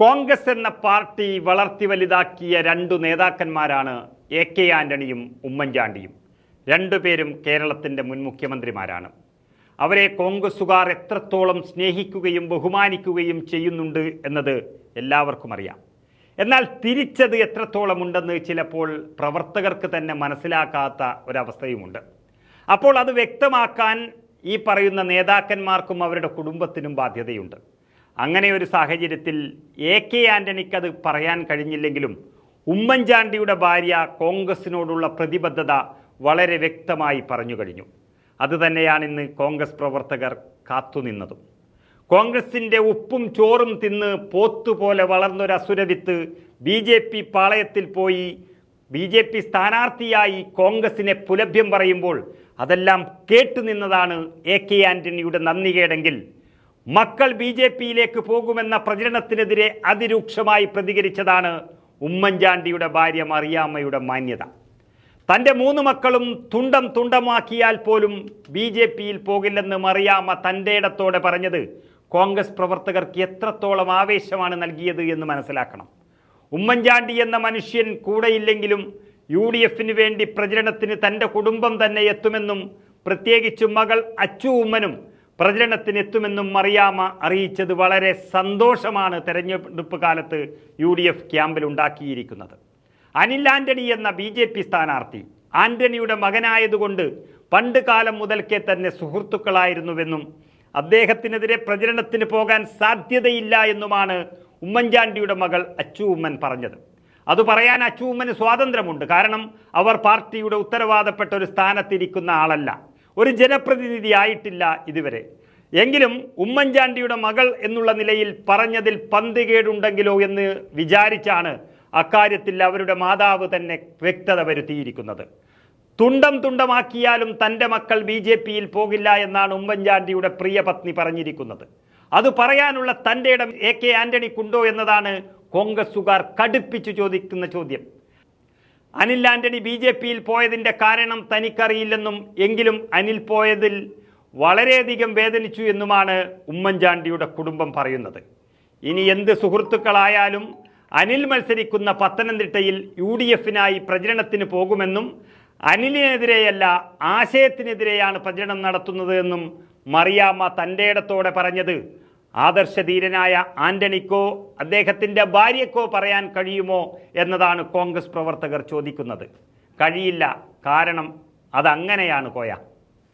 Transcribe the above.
കോൺഗ്രസ് എന്ന പാർട്ടി വളർത്തി വലുതാക്കിയ രണ്ടു നേതാക്കന്മാരാണ് എ കെ ആന്റണിയും ഉമ്മൻചാണ്ടിയും. രണ്ടുപേരും കേരളത്തിന്റെ മുൻ മുഖ്യമന്ത്രിമാരാണ്. അവരെ കോൺഗ്രസുകാർ എത്രത്തോളം സ്നേഹിക്കുകയും ബഹുമാനിക്കുകയും ചെയ്യുന്നുണ്ട് എന്നത് എല്ലാവർക്കും അറിയാം. എന്നാൽ തിരിച്ചത് എത്രത്തോളം ഉണ്ടെന്ന് ചിലപ്പോൾ പ്രവർത്തകർക്ക് തന്നെ മനസ്സിലാക്കാത്ത ഒരവസ്ഥയുമുണ്ട്. അപ്പോൾ അത് വ്യക്തമാക്കാൻ ഈ പറയുന്ന നേതാക്കന്മാർക്കും അവരുടെ കുടുംബത്തിനും ബാധ്യതയുണ്ട്. അങ്ങനെ ഒരു സാഹചര്യത്തിൽ എ കെ ആന്റണിക്ക് അത് പറയാൻ കഴിഞ്ഞില്ലെങ്കിലും ഉമ്മൻചാണ്ടിയുടെ ഭാര്യ കോൺഗ്രസിനോടുള്ള പ്രതിബദ്ധത വളരെ വ്യക്തമായി പറഞ്ഞു കഴിഞ്ഞു. അതുതന്നെയാണ് ഇന്ന് കോൺഗ്രസ് പ്രവർത്തകർ കാത്തുനിന്നതും കോൺഗ്രസിന്റെ ഉപ്പും ചോറും തിന്ന് പോത്തുപോലെ വളർന്നൊരു അസുരവിത്ത് ബി ജെ പി പാളയത്തിൽ പോയി ബി ജെ പി സ്ഥാനാർത്ഥിയായി കോൺഗ്രസിനെ പുലഭ്യം പറയുമ്പോൾ അതെല്ലാം കേട്ടുനിന്നതാണ് എ കെ ആന്റണിയുടെ നന്ദികേടെങ്കിൽ മക്കൾ ബി ജെ പിയിലേക്ക് പോകുമെന്ന പ്രചരണത്തിനെതിരെ അതിരൂക്ഷമായി പ്രതികരിച്ചതാണ് ഉമ്മൻചാണ്ടിയുടെ ഭാര്യ മറിയാമ്മയുടെ മാന്യത. തന്റെ മൂന്ന് മക്കളും തുണ്ടം തുണ്ടമാക്കിയാൽ പോലും ബി ജെ പിയിൽ പോകില്ലെന്ന് മറിയാമ്മ തന്റെ ഇടത്തോടെ പറഞ്ഞത് കോൺഗ്രസ് പ്രവർത്തകർക്ക് എത്രത്തോളം ആവേശമാണ് നൽകിയത് എന്ന് മനസ്സിലാക്കണം. ഉമ്മൻചാണ്ടി എന്ന മനുഷ്യൻ കൂടെയില്ലെങ്കിലും യു ഡി എഫിന് വേണ്ടി പ്രചരണത്തിന് തന്റെ കുടുംബം തന്നെ എത്തുമെന്നും പ്രത്യേകിച്ചും മകൾ അച്ചു ഉമ്മനും പ്രചരണത്തിന് എത്തുമെന്നും മറിയാമ്മ അറിയിച്ചത് വളരെ സന്തോഷമാണ് തെരഞ്ഞെടുപ്പ് കാലത്ത് യു ഡി എഫ് ക്യാമ്പിൽ ഉണ്ടാക്കിയിരിക്കുന്നത്. അനിൽ ആന്റണി എന്ന ബി ജെ പി സ്ഥാനാർത്ഥി ആന്റണിയുടെ മകനായതുകൊണ്ട് പണ്ട് കാലം മുതൽക്കേ തന്നെ സുഹൃത്തുക്കളായിരുന്നുവെന്നും അദ്ദേഹത്തിനെതിരെ പ്രചരണത്തിന് പോകാൻ സാധ്യതയില്ല എന്നുമാണ് ഉമ്മൻചാണ്ടിയുടെ മകൾ അച്ചു ഉമ്മൻ പറഞ്ഞത്. അത് പറയാൻ അച്ചു ഉമ്മന് സ്വാതന്ത്ര്യമുണ്ട്. കാരണം അവർ പാർട്ടിയുടെ ഉത്തരവാദപ്പെട്ട ഒരു സ്ഥാനത്തിരിക്കുന്ന ആളല്ല. ഒരു ജനപ്രതിനിധിയായിട്ടില്ല ഇതുവരെ. എങ്കിലും ഉമ്മൻചാണ്ടിയുടെ മകൾ എന്നുള്ള നിലയിൽ പറഞ്ഞതിൽ പന്തികേടുണ്ടെങ്കിലോ എന്ന് വിചാരിച്ചാണ് അക്കാര്യത്തിൽ അവരുടെ മാതാവ് തന്നെ വ്യക്തത വരുത്തിയിരിക്കുന്നത്. തുണ്ടം തുണ്ടമാക്കിയാലും തന്റെ മക്കൾ ബി ജെ പിയിൽ പോകില്ല എന്നാണ് ഉമ്മൻചാണ്ടിയുടെ പ്രിയപത്നി പറഞ്ഞിരിക്കുന്നത്. അത് പറയാനുള്ള തന്റെ ഇടം എ കെ ആന്റണിക്കുണ്ടോ എന്നതാണ് കോൺഗ്രസുകാർ കടുപ്പിച്ചു ചോദിക്കുന്ന ചോദ്യം. അനിൽ ആന്റണി ബി ജെ പിയിൽ പോയതിന്റെ കാരണം തനിക്കറിയില്ലെന്നും എങ്കിലും അനിൽ പോയതിൽ വളരെയധികം വേദനിച്ചു എന്നുമാണ് ഉമ്മൻചാണ്ടിയുടെ കുടുംബം പറയുന്നത്. ഇനി എന്ത് സുഹൃത്തുക്കളായാലും അനിൽ മത്സരിക്കുന്ന പത്തനംതിട്ടയിൽ യു ഡി എഫിനായി പ്രചരണത്തിന് പോകുമെന്നും അനിലിനെതിരെയല്ല ആശയത്തിനെതിരെയാണ് പ്രചരണം നടത്തുന്നത് എന്നും മറിയാമ്മ തന്റെ ഇടത്തോടെ പറഞ്ഞത്. ആദർശധീരനായ ആന്റണിക്കോ അദ്ദേഹത്തിന്റെ ഭാര്യക്കോ പറയാൻ കഴിയുമോ എന്നതാണ് കോൺഗ്രസ് പ്രവർത്തകർ ചോദിക്കുന്നത്. കഴിയില്ല. കാരണം അതങ്ങനെയാണ് കോയ.